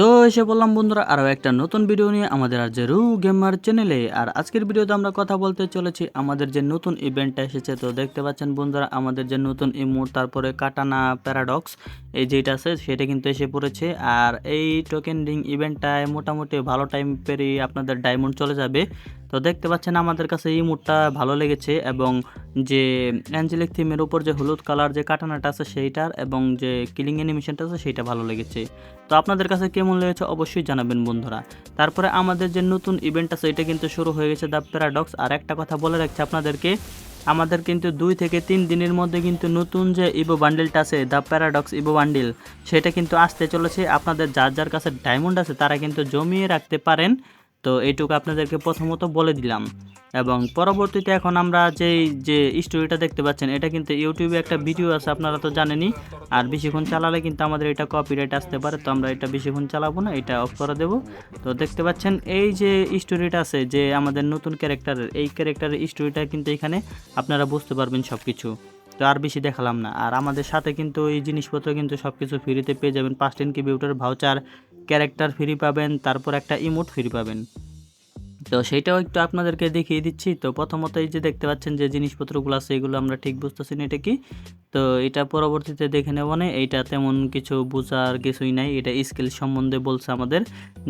তো এসে বললাম, বন্ধুরা, আরও একটা নতুন ভিডিও নিয়ে আমাদের আর যে রু গেমার চ্যানেলে আর আজকের ভিডিওতে আমরা কথা বলতে চলেছি, আমাদের যে নতুন ইভেন্টটা এসেছে। তো দেখতে পাচ্ছেন বন্ধুরা, আমাদের যে নতুন ইমোট তারপরে কাটানা প্যারাডক্স এই যেটা আছে, সেটা কিন্তু এসে পড়েছে। আর এই টোকেন রিং ইভেন্টটায় মোটামুটি ভালো টাইম পেরিয়ে আপনাদের ডায়মন্ড চলে যাবে। তো দেখতে পাচ্ছেন, আমাদের কাছে এই মুডটা ভালো লেগেছে এবং যে অ্যাঞ্জেলিক থিমের উপর যে হলুদ কালার যে কাটানাটা আছে, সেইটার এবং যে কিলিং অ্যানিমেশনটা আছে, সেইটা ভালো লেগেছে। তো আপনাদের কাছে কেমন লেগেছে অবশ্যই জানাবেন বন্ধুরা। তারপরে আমাদের যে নতুন ইভেন্ট আছে, এটা কিন্তু শুরু হয়ে গেছে দ্য প্যারাডক্স আর একটা কথা বলে রাখছি আপনাদেরকে, আমাদের কিন্তু দুই থেকে তিন দিনের মধ্যে কিন্তু নতুন যে ইভো বান্ডিলটা আছে দ্য প্যারাডক্স ইভো বান্ডিল সেটা কিন্তু আসতে চলেছে। আপনাদের যার যার কাছে ডায়মন্ড আছে, তারা কিন্তু জমিয়ে রাখতে পারেন। তো এইটুকু আপনাদেরকে প্রথমত বলে দিলাম। এবং পরবর্তীতে এখন আমরা যেই, যে স্টোরিটা দেখতে পাচ্ছেন, এটা কিন্তু ইউটিউবে একটা ভিডিও আছে, আপনারা তো জানেনই। আর বেশিক্ষণ চালালে কিন্তু আমাদের এটা কপিরাইট আসতে পারে, তো আমরা এটা বেশিক্ষণ চালাবো না, এটা অফ করে দেবো। তো দেখতে পাচ্ছেন, এই যে স্টোরিটা আছে, যে আমাদের নতুন ক্যারেক্টারের এই ক্যারেক্টারের স্টোরিটা কিন্তু এখানে আপনারা বুঝতে পারবেন সব কিছু তো আর বেশি দেখালাম না। আর আমাদের সাথে কিন্তু এই জিনিসপত্র কিন্তু সব কিছু ফ্রিতে পেয়ে যাবেন। পাঁচ টেন কিবিউটার ভাউচার ক্যারেক্টার ফ্রি পাবেন, তারপর একটা ইমোট ফ্রি পাবেন। তো সেইটাও একটু আপনাদেরকে দেখিয়ে দিচ্ছি। তো প্রথমত এই যে দেখতে পাচ্ছেন যে জিনিসপত্রগুলো আছে, এগুলো আমরা ঠিক বুঝতেছি না, এটা কি? তো এটা পরবর্তীতে দেখে নেব না এইটা তেমন কিছু বোঝার কিছুই নাই। এটা স্কিল সম্বন্ধে বলছে আমাদের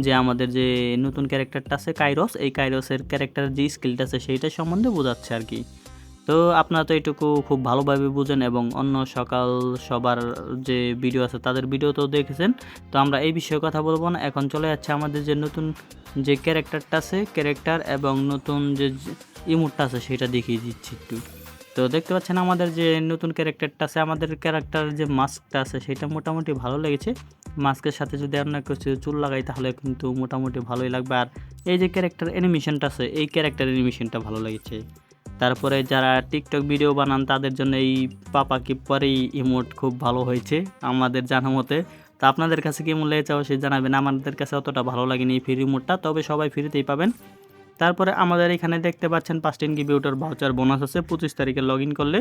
যে আমাদের যে নতুন ক্যারেক্টারটা আছে কাইরস, এই কাইরসের ক্যারেক্টার যে স্কিলটা আছে, সেইটা সম্বন্ধে বোঝাচ্ছে আর কি। তো আপনারা তো এটুকু খুব ভালোভাবে বুঝেন এবং অন্য সকাল সবার যে ভিডিও আছে, তাদের ভিডিও তো দেখেছেন। তো আমরা এই বিষয়ে কথা বলব না। এখন চলে যাচ্ছে আমাদের যে নতুন যে ক্যারেক্টারটা আছে ক্যারেক্টার এবং নতুন যে ইমোটটা আছে, সেটা দেখিয়ে দিচ্ছি একটু। তো দেখতে পাচ্ছেন আমাদের যে নতুন ক্যারেক্টারটা আছে, আমাদের ক্যারেক্টার যে মাস্কটা আছে, সেটা মোটামুটি ভালো লেগেছে। মাস্কের সাথে যদি আপনার কিছু চুল লাগাই, তাহলে কিন্তু মোটামুটি ভালোই লাগবে। আর এই যে ক্যারেক্টার অ্যানিমেশনটা আছে, এই ক্যারেক্টার অ্যানিমেশনটা ভালো লেগেছে। তারপরে যারা টিকটক ভিডিও বানান, তাদের জন্য এই পাপা কি পরেই ইমোট খুব ভালো হয়েছে আমাদের জানা মতে। তো আপনাদের কাছে কেমন লেগেছে অবশ্যই জানাবেন। আমাদের কাছে অতটা ভালো লাগেনি এই ফ্রি ইমোটটা তবে সবাই ফ্রিতেই পাবেন। তারপরে আমাদের এখানে দেখতে পাচ্ছেন পাঁচটিন কিবিউটার ভাউচার বোনাস আছে, পঁচিশ তারিখে লগ করলে।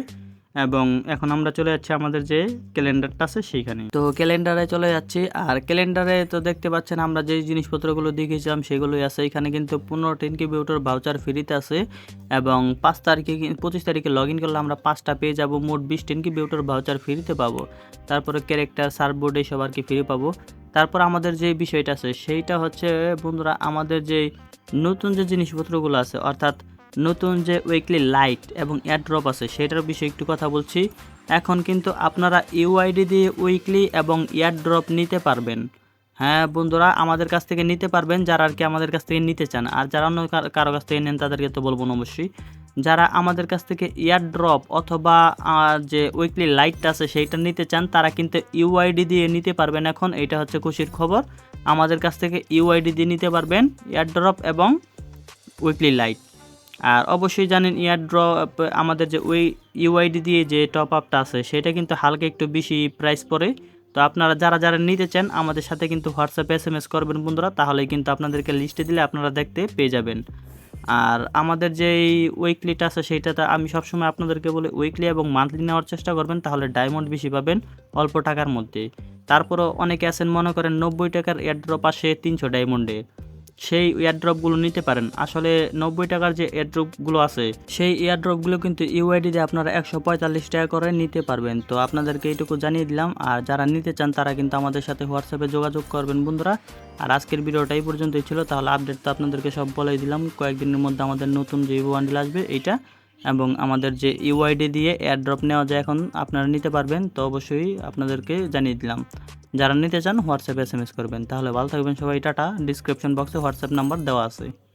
এবং এখন আমরা চলে যাচ্ছি আমাদের যে ক্যালেন্ডারটা আছে সেইখানে। তো ক্যালেন্ডারে চলে যাচ্ছি, আর ক্যালেন্ডারে তো দেখতে পাচ্ছেন আমরা যে জিনিসপত্রগুলো দেখেছিলাম সেগুলোই আছে। এখানে কিন্তু পনেরো টেন কিবিউটার ভাউচার ফ্রিতে আছে, এবং পাঁচ তারিখে পঁচিশ তারিখে লগ করলে আমরা পাঁচটা পেয়ে যাব। মোট বিশ টেন কিবিউটার ভাউচার ফ্রিতে পাবো। তারপরে ক্যারেক্টার সার্ভবোর্ড এইসব আর কি ফ্রি পাবো। তারপর আমাদের যে বিষয়টা আছে, সেইটা হচ্ছে বন্ধুরা আমাদের যে নতুন যে জিনিসপত্রগুলো আছে, অর্থাৎ নতুন যে উইকলি লাইট এবং এয়ারড্রপ আছে সেটার বিষয়ে একটু কথা বলছি। এখন কিন্তু আপনারা ইউআইডি দিয়ে উইকলি এবং এয়ারড্রপ নিতে পারবেন। হ্যাঁ বন্ধুরা আমাদের কাছ থেকে নিতে পারবেন, যারা আর কি আমাদের কাছ থেকে নিতে চান, আর যারা অন্য কার- কাছ থেকে নেন, তাদেরকে তো বলব অবশ্যই। যারা আমাদের কাছ থেকে ইয়ার ড্রপ অথবা যে উইকলি লাইটটা আছে সেইটা নিতে চান, তারা কিন্তু ইউআইডি দিয়ে নিতে পারবেন এখন। এটা হচ্ছে খুশির খবর। আমাদের কাছ থেকে ইউআইডি দিয়ে নিতে পারবেন ইয়ার ড্রপ এবং উইকলি লাইট আর অবশ্যই জানেন ইয়ার ড্রপ আমাদের যে ওই ইউআইডি দিয়ে যে টপ আপটা আছে, সেটা কিন্তু হালকা একটু বেশি প্রাইস পড়ে। তো আপনারা যারা যারা নিতে চান, আমাদের সাথে কিন্তু হোয়াটসঅ্যাপে এস এম এস করবেন বন্ধুরা, তাহলেই কিন্তু আপনাদেরকে লিস্টে দিলে আপনারা দেখতে পেয়ে যাবেন। আর আমাদের যেই উইকলিটা আছে সেইটাতে আমি সবসময় আপনাদেরকে বলি উইকলি এবং মান্থলি নেওয়ার চেষ্টা করবেন, তাহলে ডায়মন্ড বেশি পাবেন অল্প টাকার মধ্যে। তারপরও অনেকে আছেন মনে করেন নব্বই টাকার এয়ারড্রপ আসে তিনশো ডায়মন্ডে সেই এয়ারড্রপগুলো নিতে পারেন। আসলে নব্বই টাকার যে এয়ারড্রপগুলো আছে, সেই এয়ারড্রপগুলো কিন্তু ইউআইডি দিয়ে আপনারা একশো পঁয়তাল্লিশ টাকা করে নিতে পারবেন। তো আপনাদেরকে এইটুকু জানিয়ে দিলাম, আর যারা নিতে চান তারা কিন্তু আমাদের সাথে হোয়াটসঅ্যাপে যোগাযোগ করবেন বন্ধুরা। আর আজকের ভিডিওটা এই পর্যন্তই ছিল, তাহলে আপডেট তো আপনাদেরকে সব বলেই দিলাম, কয়েকদিনের মধ্যে আমাদের নতুন যে বান্ডিল আসবে, এইটা এবং আমাদের যে ইউআইডি দিয়ে এয়ারড্রপ নেওয়া যায় এখন, আপনারা নিতে পারবেন, তো অবশ্যই আপনাদেরকে জানিয়ে দিলাম। যারা নিতে চান হোয়াটসঅ্যাপে এস করবেন। তাহলে ভালো থাকবেন সবাই, টাটা। ডিসক্রিপশন বক্সে হোয়াটসঅ্যাপ নাম্বার দেওয়া আছে।